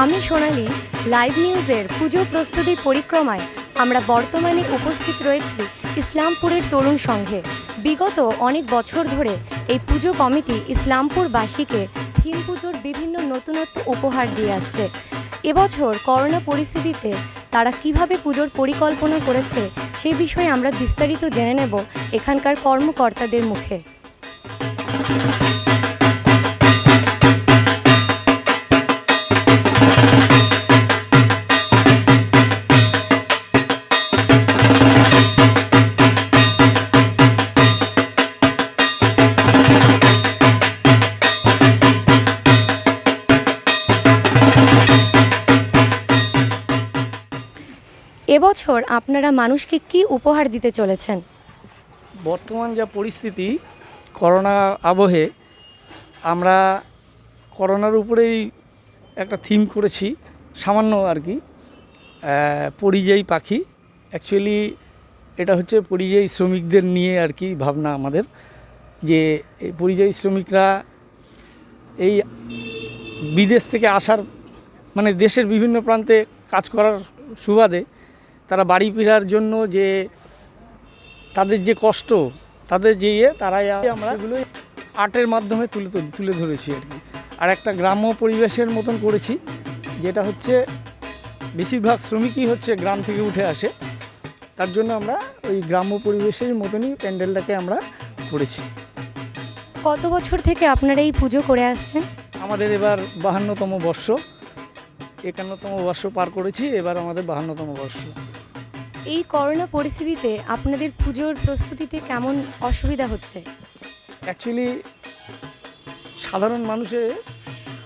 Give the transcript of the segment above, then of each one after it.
আমি সোনালি লাইভ নিউজের পুজো প্রস্তুতি পরিক্রমায় আমরা বর্তমানে উপস্থিত রয়েছি ইসলামপুরের তরুণ সংঘে। বিগত অনেক বছর ধরে এই পুজো কমিটি ইসলামপুরবাসীকে থিম পুজোর বিভিন্ন নতুনত্ব উপহার দিয়ে আসছে। এবছর করোনা পরিস্থিতিতে তারা কীভাবে পুজোর পরিকল্পনা করেছে সেই বিষয়ে আমরা বিস্তারিত জেনে নেব এখানকার কর্মকর্তাদের মুখে। এবছর আপনারা মানুষকে কি উপহার দিতে চলেছেন? বর্তমান যা পরিস্থিতি, করোনা আবহে আমরা করোনার উপরেই একটা থিম করেছি, সামান্য আর কি পরিযায়ী পাখি। অ্যাকচুয়ালি এটা হচ্ছে পরিযায়ী শ্রমিকদের নিয়ে আর কি ভাবনা আমাদের, যে এই পরিযায়ী শ্রমিকরা এই বিদেশ থেকে আসার মানে দেশের বিভিন্ন প্রান্তে কাজ করার সুবাদে তারা বাড়ি ফেরার জন্য যে তাদের যে কষ্ট তাদের যে ইয়ে তারাই আমরা এগুলো আর্টের মাধ্যমে তুলে তুলে ধরেছি আর কি। আর একটা গ্রাম্য পরিবেশের মতন করেছি যেটা হচ্ছে বেশিরভাগ শ্রমিকই হচ্ছে গ্রাম থেকে উঠে আসে। তার জন্য আমরা ওই গ্রাম্য পরিবেশের মতনই প্যান্ডেলটাকে আমরা করেছি। কত বছর থেকে আপনারা এই পুজো করে আসছেন? আমাদের এবার বাহান্নতম বর্ষ একান্নতম বর্ষ পার করেছি এবার আমাদের বাহান্নতম বর্ষ। এই করোনা পরিস্থিতিতে আপনাদের পুজোর প্রস্তুতিতে কেমন অসুবিধা হচ্ছে? অ্যাকচুয়ালি সাধারণ মানুষের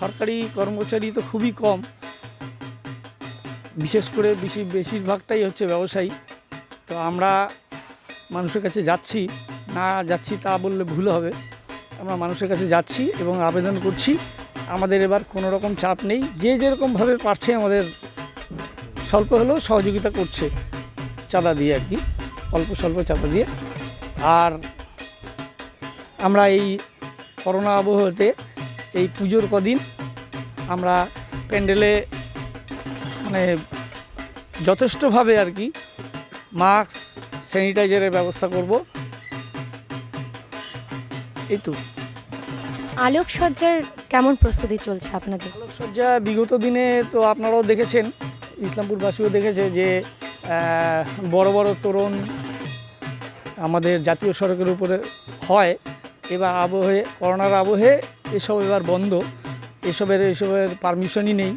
সরকারি কর্মচারী তো খুবই কম। বিশেষ করে বেশি, বেশিরভাগটাই হচ্ছে ব্যবসায়ী। তো আমরা মানুষের কাছে যাচ্ছি, না যাচ্ছি তা বললে ভুল হবে। আমরা মানুষের কাছে যাচ্ছি এবং আবেদন করছি। আমাদের এবার কোনো রকম চাপ নেই। যে যেরকমভাবে পারছে আমাদের, স্বল্প হলেও সহযোগিতা করছে। চাঁদা দিয়ে আর কি অল্প স্বল্প চাঁদা দিয়ে। আর আমরা এই করোনা আবহাওয়াতে এই পুজোর কদিন আমরা প্যান্ডেলে মানে যথেষ্টভাবে আর কি মাস্ক স্যানিটাইজারের ব্যবস্থা করব। এই তো। আলোকসজ্জার কেমন প্রস্তুতি চলছে আপনাদের? আলোকসজ্জা বিগত দিনে তো আপনারাও দেখেছেন ইসলামপুরবাসীও দেখেছে যে বড় বড় তোরণ আমাদের জাতীয় সড়কের উপরে হয়, এবার আবহে, করোনার আবহে এসব এবার বন্ধ। এসবের এসবের পারমিশনই নেই।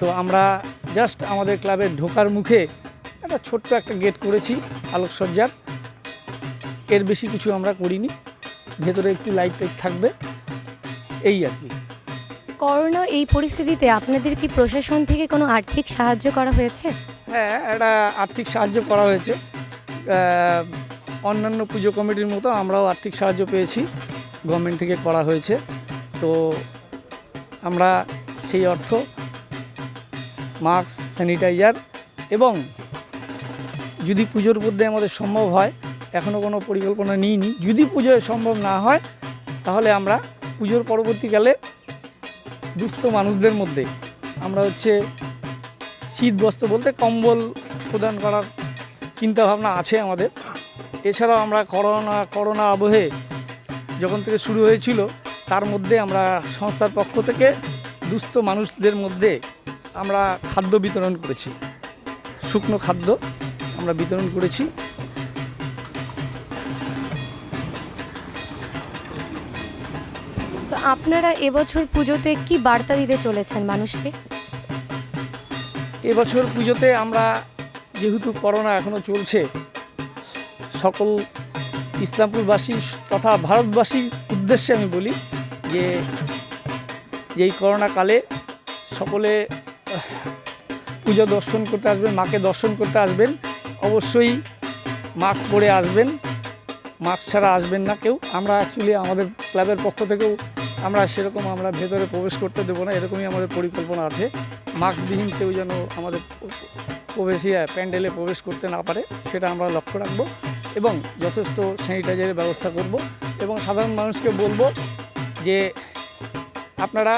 তো আমরা জাস্ট আমাদের ক্লাবের ঢোকার মুখে একটা ছোট্ট একটা গেট করেছি, আলোকসজ্জার। এর বেশি কিছু আমরা করিনি। ভেতরে একটু লাইট টাইট থাকবে। এই আর কি। করোনা এই পরিস্থিতিতে আপনাদের কি প্রশাসন থেকে কোনো আর্থিক সাহায্য করা হয়েছে? হ্যাঁ একটা আর্থিক সাহায্য করা হয়েছে। অন্যান্য পুজো কমিটির মতো আমরাও আর্থিক সাহায্য পেয়েছি গভর্নমেন্ট থেকে করা হয়েছে। তো আমরা সেই অর্থ মাস্ক স্যানিটাইজার এবং যদি পুজোর মধ্যে আমাদের সম্ভব হয় এখনও কোনো পরিকল্পনা নিইনি, যদি পুজোয় সম্ভব না হয়, তাহলে আমরা পুজোর পরবর্তীকালে দুস্থ মানুষদের মধ্যে, আমরা হচ্ছে শীত বস্ত্র বলতে কম্বল প্রদান করার চিন্তা ভাবনা আছে আমাদের। এছাড়াও আমরা করোনা করোনা আবহে যখন থেকে শুরু হয়েছিল, তার মধ্যে আমরা সংস্থার পক্ষ থেকে দুস্থ মানুষদের মধ্যে আমরা খাদ্য বিতরণ করেছি। শুকনো খাদ্য আমরা বিতরণ করেছি। তো আপনারা এবছর পুজোতে কি বার্তা দিতে চলেছেন মানুষকে? এবছর পুজোতে আমরা যেহেতু করোনা এখনও চলছে, সকল ইসলামপুরবাসী তথা ভারতবাসীর উদ্দেশ্যে আমি বলি যে এই করোনা কালে সকলে, পুজো দর্শন করতে আসবেন, মাকে দর্শন করতে আসবেন, অবশ্যই মাস্ক পরে আসবেন, মাস্ক ছাড়া আসবেন না কেউ। আমরা অ্যাকচুয়ালি আমাদের ক্লাবের পক্ষ থেকেও আমরা সেরকম আমরা ভেতরে প্রবেশ করতে দেবো না, এরকমই আমাদের পরিকল্পনা আছে। মাস্কবিহীন কেউ যেন আমাদের প্রবেশে প্যান্ডেলে প্রবেশ করতে না পারে, সেটা আমরা লক্ষ্য রাখব এবং যথেষ্ট স্যানিটাইজারের ব্যবস্থা করব এবং সাধারণ মানুষকে বলব যে আপনারা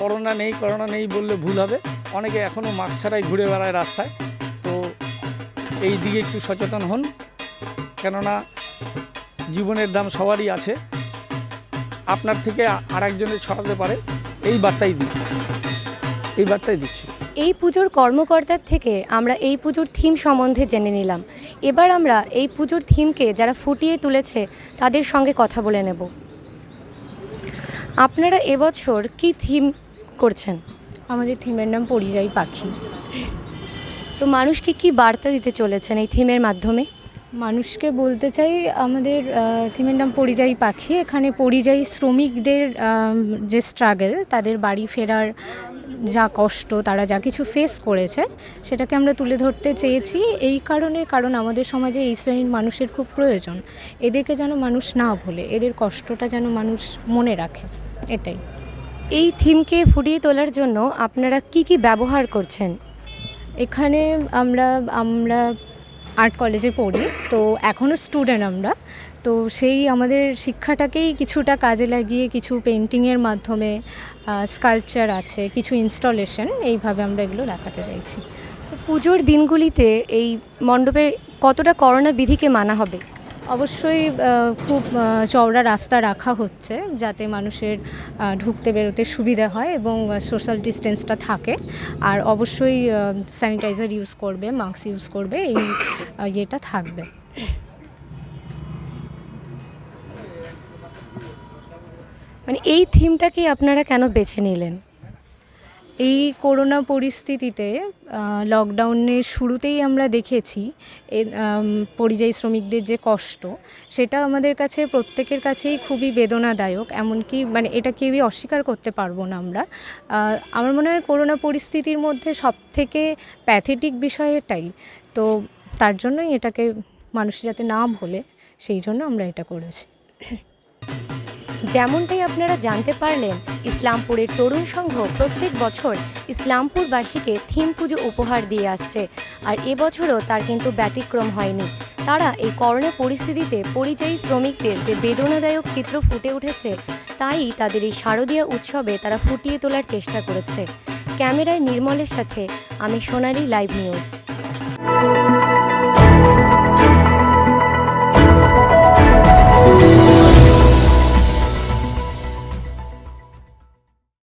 করোনা নেই করোনা নেই বললে ভুল হবে। অনেকে এখনও মাস্ক ছাড়াই ঘুরে বেড়ায় রাস্তায়। তো এই দিকে একটু সচেতন হন, কেননা জীবনের দাম সবারই আছে। আপনার থেকে আর ছড়াতে পারে। এই বার্তাই দিই। এই বার্তাই দিচ্ছি। এই পুজোর কর্মকর্তার থেকে আমরা এই পুজোর থিম সম্বন্ধে জেনে নিলাম। এবার আমরা এই পুজোর থিমকে যারা ফুটিয়ে তুলেছে তাদের সঙ্গে কথা বলে নেব। আপনারা এবছর কি থিম করছেন? আমাদের থিমের নাম পরিযায়ী পাখি। তো মানুষকে কি বার্তা দিতে চলেছেন এই থিমের মাধ্যমে? মানুষকে বলতে চাই আমাদের থিমের নাম পরিযায়ী পাখি। এখানে পরিযায়ী শ্রমিকদের যে স্ট্রাগল তাদের বাড়ি ফেরার যা কষ্ট তারা যা কিছু ফেস করেছে সেটাকে আমরা তুলে ধরতে চেয়েছি। এই কারণে কারণ আমাদের সমাজে এই শ্রেণির মানুষের খুব প্রয়োজন। এদেরকে যেন মানুষ না ভোলে এদের কষ্টটা যেন মানুষ মনে রাখে। এটাই। এই থিমকে ফুটিয়ে তোলার জন্য আপনারা কি কি ব্যবহার করছেন? এখানে আমরা আমরা আর্ট কলেজে পড়ি তো এখনও স্টুডেন্ট আমরা। তো সেই আমাদের শিক্ষাটাকেই কিছুটা কাজে লাগিয়ে কিছু পেন্টিংয়ের মাধ্যমে স্কাল্পচার আছে, কিছু ইনস্টলেশন এইভাবে আমরা এগুলো দেখাতে চাইছি। তো পুজোর দিনগুলিতে এই মণ্ডপে কতটা করোনা বিধিকে মানা হবে? অবশ্যই খুব চওড়া রাস্তা রাখা হচ্ছে যাতে মানুষের ঢুকতে বেরোতে সুবিধা হয় এবং সোশ্যাল ডিস্টেন্সটা থাকে। আর অবশ্যই স্যানিটাইজার ইউজ করবে মাস্ক ইউজ করবে, এই ইয়েটা থাকবে। মানে এই থিমটাকে আপনারা কেন বেছে নিলেন? এই করোনা পরিস্থিতিতে লকডাউনের শুরুতেই আমরা দেখেছি পরিযায়ী শ্রমিকদের যে কষ্ট, সেটা আমাদের কাছে, প্রত্যেকের কাছেই খুবই বেদনাদায়ক। এমনকি মানে এটা কেউই অস্বীকার করতে পারব না আমরা। আমার মনে হয় করোনা পরিস্থিতির মধ্যে সব থেকে প্যাথেটিক বিষয় এটাই। তো তার জন্যই এটাকে মানুষ যাতে না ভোলে সেই জন্য আমরা এটা করেছি। যেমনটাই আপনারা জানতে পারলেন, ইসলামপুরের তরুণ সংঘ প্রত্যেক বছর ইসলামপুরবাসীকে থিম পুজো উপহার দিয়ে আসছে। আর এবছরও তার কিন্তু ব্যতিক্রম হয়নি। তারা এই করোনা পরিস্থিতিতে পরিযায়ী শ্রমিকদের যে বেদনাদায়ক চিত্র ফুটে উঠেছে, তাই তাদের এই শারদীয় উৎসবে তারা ফুটিয়ে তোলার চেষ্টা করেছে। ক্যামেরায় নির্মলের সাথে আমি সোনালি লাইভ নিউজ